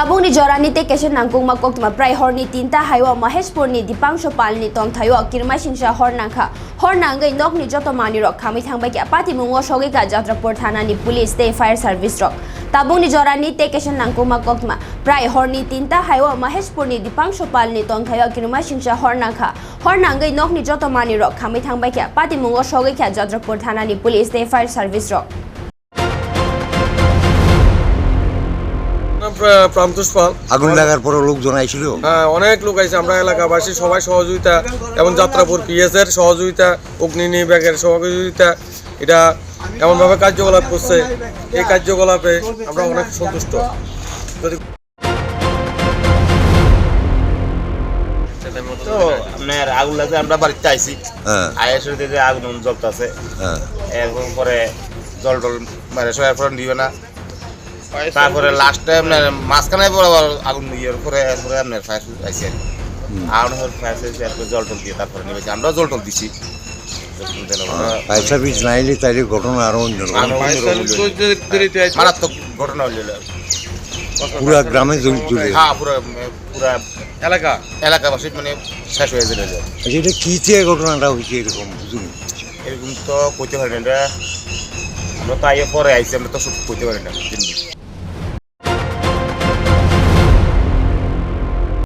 tabung ni jorani te keshe nangkung makok tuma prai hor ni tinta haiwa maheshpur ni dipangso pal ni tom thayo kirma singsha hor nangkha hor nangai nok ni joto mani rok khami thangba ki apati mungo shoge ka jatrapur thana ni police te fire service rok tabung ni jorani te keshe nangkung makok tuma prai hor ni tinta haiwa maheshpur ni dipangso pal ni tom thayo kirma singsha hor nangkha hor nangai nok ni joto mani rok khami thangba ki apati mungo Prantosh পাল আগুন লাগার পরে লোকজন আইছিল? হ্যাঁ অনেক লোক আছে আমরা এলাকাবাসী সবাই সহযোগিতা এবং যাত্রাপুর পিএস এর সহযোগিতা অগ্নিনী ব্যাগের সহযোগিতা এটা এমনভাবে কার্যকলাপ করছে। এই কার্যকলাপে আমরা অনেক সন্তুষ্ট। যদি তো আপনার আগুন লাগছে আমরা বাড়িতে আইছি। হ্যাঁ। আইসে দেখে আগুন জ্বলতেছে হ্যাঁ। এরকম পরে জল টল মানে সবাই পরে নিবে না। তারপরে লাস্টে আপনার মাঝখানে পরে আবার আগুন ইয়ের পরে এরপরে আপনার ফায়ার আইসি আর আগুন ফায়ার আইসি এরপরে জল টল দিয়ে তারপরে নিবেছি আমরাও জল টল দিছি। ফায়ার সার্ভিস না এলে ঘটনা অন্যরকম হইল। মারাত্মক ঘটনা পুরা গ্রামে জ্বলে হ্যাঁ পুরো পুরা এলাকা? এলাকাবাসী মানে শেষ হয়ে যেতে আচ্ছা এটা কি থেকে ঘটনাটা হয়েছে এরকম? বুঝুন। এরকম তো কইতে পারি না আমরা তো আইয়ে পরে আইছি আমরা তো সব কইতে পারি না?